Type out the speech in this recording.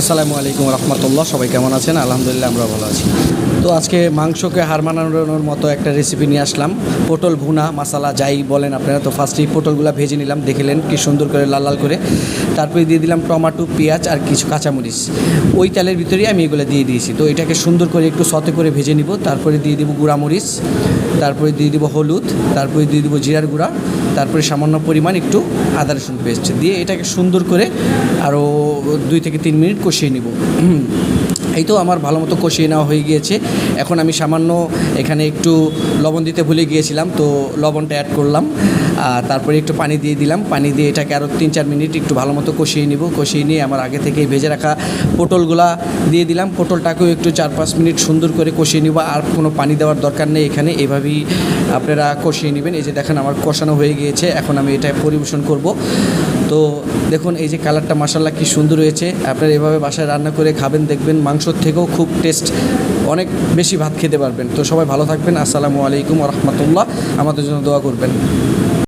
আসসালামু আলাইকুম রহমতুল্লাহ, সবাই কেমন আছেন? আলহামদুলিল্লাহ আমরা ভালো আছি। তো আজকে মাংসকে হার মানানোর মতো একটা রেসিপি নিয়ে আসলাম। পটল ভুনা মশালা যাই বলেন আপনারা, তো ফার্স্টেই পটলগুলো ভেজে নিলাম দেখলেন কি সুন্দর করে, লাল লাল করে। তারপরে দিয়ে দিলাম টমাটো, পেঁয়াজ আর কিছু কাঁচামরিচ। ওই তেলের ভিতরেই আমি এগুলো দিয়ে দিয়েছি। তো এটাকে সুন্দর করে একটু সতে করে ভেজে নিব। তারপরে দিয়ে দিব গুঁড়ামরিচ, তারপরে দিয়ে দিব হলুদ, তারপরে দিয়ে দিব জিরার গুঁড়া তারপরে সামান্য পরিমাণ একটু আদা রসুন পেস্ট দিয়ে এটাকে সুন্দর করে আরও দুই থেকে তিন মিনিট কষিয়ে নিব। এই তো আমার ভালো মতো কষিয়ে নেওয়া হয়ে গিয়েছে। এখন আমি সামান্য এখানে একটু লবণ দিতে ভুলে গিয়েছিলাম, তো লবণটা অ্যাড করলাম। তারপরে একটু পানি দিয়ে দিলাম। পানি দিয়ে এটাকে আরও তিন চার মিনিট একটু ভালো মতো কষিয়ে নিব। কষিয়ে নিয়ে আমার আগে থেকে ভেজে রাখা পটলগুলা দিয়ে দিলাম। পটলটাকেও একটু চার পাঁচ মিনিট সুন্দর করে কষিয়ে নিব। আর কোনো পানি দেওয়ার দরকার নেই এখানে। এভাবেই আপনারা কষিয়ে নেবেন। এই যে দেখেন আমার কষানো হয়ে গিয়েছে। এখন আমি এটা পরিবেশন করব। তো দেখুন, এই যে কালারটা মাসাল্লাহ কি সুন্দর হয়েছে। আপনারা এভাবে বাসায় রান্না করে খাবেন, দেখবেন মাংসর থেকেও খুব টেস্ট অনেক বেশি ভাত খেতে পারবেন। তো সবাই ভালো থাকবেন। আসসালামু আলাইকুম রহমতুল্লাহ। আমাদের জন্য দোয়া করবেন।